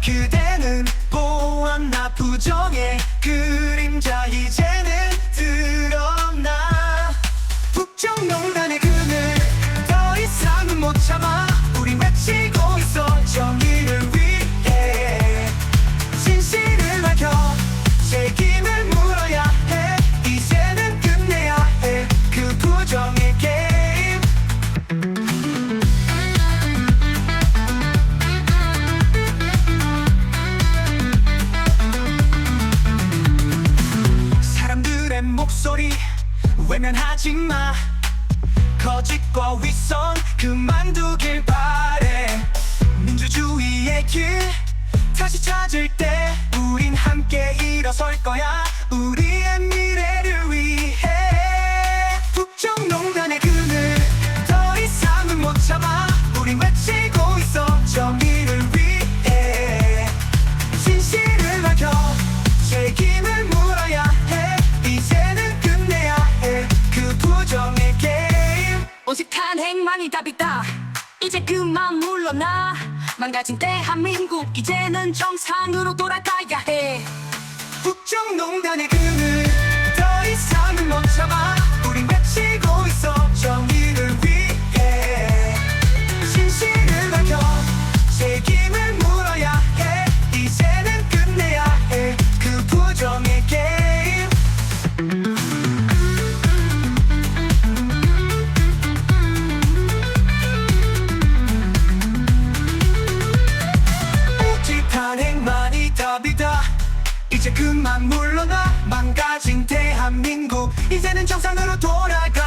急て 목소리 외면하지 마. 거짓과 윗선 그만두길 바래. 민주주의의 길 다시 찾을 때 우린 함께 일어설 거야. 우리 게임 온색한 행망이 답이다. 이제 그만 물러나. 망가진 대한민국 이제는 정상으로 돌아가야 해. 국정농단의 그늘 더 이상은 못 참아 우린 외치고 있어 이제 그만 물러나 망가진 대한민국. 이제는 정상으로 돌아가야 해